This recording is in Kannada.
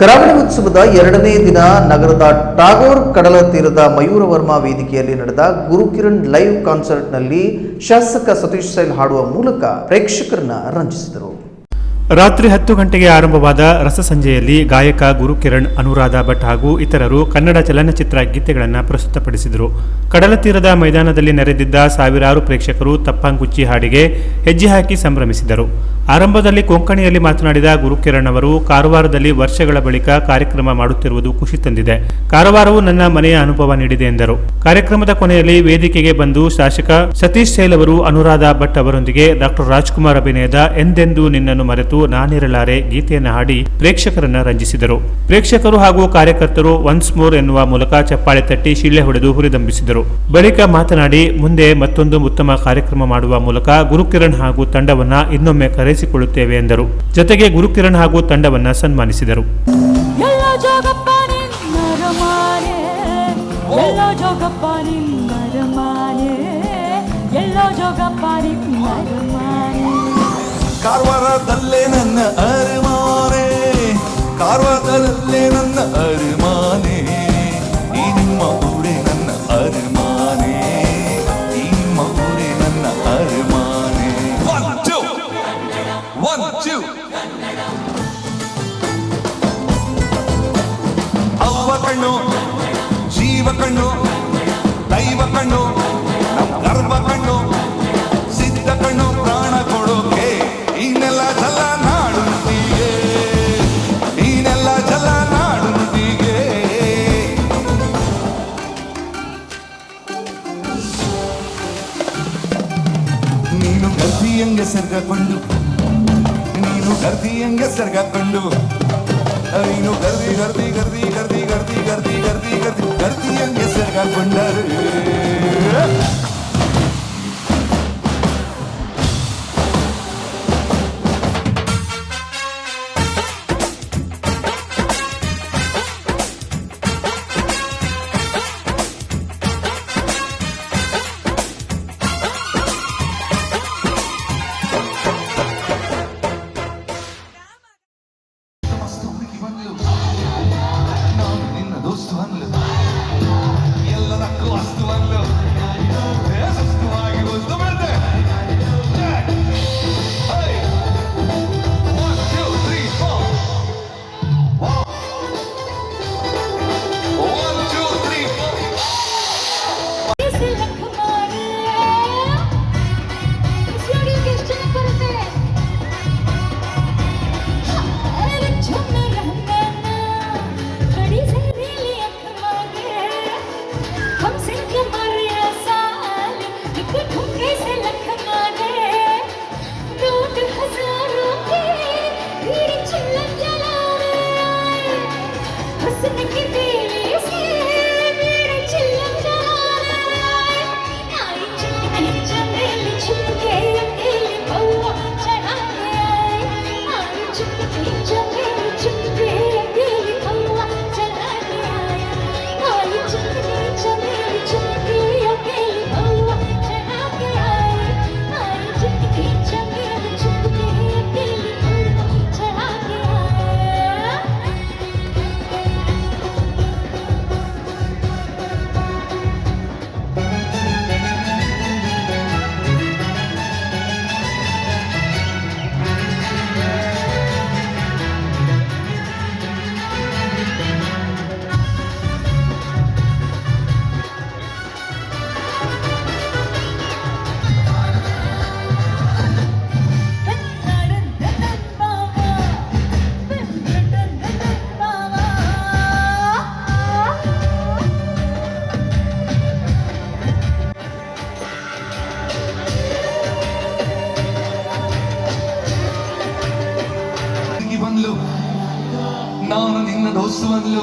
ಕರಾವಳಿ ಉತ್ಸವದ ಎರಡನೇ ದಿನ ನಗರದ ಟಾಗೋರ್ ಕಡಲ ತೀರದ ಮಯೂರವರ್ಮ ವೇದಿಕೆಯಲ್ಲಿ ನಡೆದ ಗುರುಕಿರಣ್ ಲೈವ್ ಕಾನ್ಸರ್ಟ್ನಲ್ಲಿ ಶಾಸಕ ಸತೀಶ್ ಸೈಲ್ ಹಾಡುವ ಮೂಲಕ ಪ್ರೇಕ್ಷಕರನ್ನ ರಂಜಿಸಿದರು. ರಾತ್ರಿ ಹತ್ತು ಗಂಟೆಗೆ ಆರಂಭವಾದ ರಸಸಂಜೆಯಲ್ಲಿ ಗಾಯಕ ಗುರುಕಿರಣ್, ಅನುರಾಧ ಭಟ್ ಹಾಗೂ ಇತರರು ಕನ್ನಡ ಚಲನಚಿತ್ರ ಗೀತೆಗಳನ್ನು ಪ್ರಸ್ತುತಪಡಿಸಿದರು. ಕಡಲ ತೀರದ ಮೈದಾನದಲ್ಲಿ ನೆರೆದಿದ್ದ ಸಾವಿರಾರು ಪ್ರೇಕ್ಷಕರು ತಪ್ಪಂಗುಚ್ಚಿ ಹಾಡಿಗೆ ಹೆಜ್ಜೆ ಹಾಕಿ ಸಂಭ್ರಮಿಸಿದರು. ಆರಂಭದಲ್ಲಿ ಕೊಂಕಣಿಯಲ್ಲಿ ಮಾತನಾಡಿದ ಗುರುಕಿರಣ್ ಅವರು, ಕಾರವಾರದಲ್ಲಿ ವರ್ಷಗಳ ಬಳಿಕ ಕಾರ್ಯಕ್ರಮ ಮಾಡುತ್ತಿರುವುದು ಖುಷಿ ತಂದಿದೆ. ಕಾರವಾರವು ನನ್ನ ಮನೆಯ ಅನುಭವ ನೀಡಿದೆ ಎಂದರು. ಕಾರ್ಯಕ್ರಮದ ಕೊನೆಯಲ್ಲಿ ವೇದಿಕೆಗೆ ಬಂದು ಶಾಸಕ ಸತೀಶ್ ಸೇಲ್ ಅವರು, ಅನುರಾಧ ಭಟ್ ಅವರೊಂದಿಗೆ ಡಾಕ್ಟರ್ ರಾಜ್ಕುಮಾರ್ ಅಭಿನಯದ ಎಂದೆಂದೂ ನಿನ್ನನ್ನು ಮರೆತು ನಾನಿರಲಾರೆ ಗೀತೆಯನ್ನು ಹಾಡಿ ಪ್ರೇಕ್ಷಕರನ್ನ ರಂಜಿಸಿದರು. ಪ್ರೇಕ್ಷಕರು ಹಾಗೂ ಕಾರ್ಯಕರ್ತರು ಒನ್ಸ್ ಮೋರ್ ಎನ್ನುವ ಮೂಲಕ ಚಪ್ಪಾಳೆ ತಟ್ಟಿ ಶಿಳ್ಳೆ ಹೊಡೆದು ಹುರಿದಂಬಿಸಿದರು. ಬಳಿಕ ಮಾತನಾಡಿ, ಮುಂದೆ ಮತ್ತೊಂದು ಉತ್ತಮ ಕಾರ್ಯಕ್ರಮ ಮಾಡುವ ಮೂಲಕ ಗುರುಕಿರಣ್ ಹಾಗೂ ತಂಡವನ್ನ ಇನ್ನೊಮ್ಮೆ ಅರಳಿಸಿಕೊಳ್ಳುತ್ತೇವೆ ಎಂದರು. ಜೊತೆಗೆ ಗುರುಕಿರಣ್ ಹಾಗೂ ತಂಡವನ್ನ ಸನ್ಮಾನಿಸಿದರು. ಕಾರವಾರದಲ್ಲೇ ನನ್ನ ಅರಿಮಾನೆ. ಕಾರವಾರದಲ್ಲೇ ನನ್ನ ಅರಿಮಾನೆ. ಅವ್ವ ಕಣ್ಣು, ಜೀವ ಕಣ್ಣು, ದೈವ ಕಣ್ಣು ನಮ್ಮ ಗರ್ಭ ಕಣ್ಣು, ಸಿದ್ಧ ಕಣ್ಣು, ಪ್ರಾಣ ಕೊಡೋಕೆ ಇನ್ನೆಲ್ಲ ಜಲ ನಾಡುಂಟಿಗೆ ಇನ್ನೆಲ್ಲ ಜಲ ನಾಡುಂಟಿಗೆ ನೀನು ಗರ್ದಿಯಂಗೆ ಸರ್ಗಕೊಂಡು गर्दी अंग सर का कंडू अरीनो गर्दी गर्दी गर्दी गर्दी गर्दी गर्दी गर्दी गर्दी गर्दी अंग सर का कंडर my love. Listen to me. Osmanlı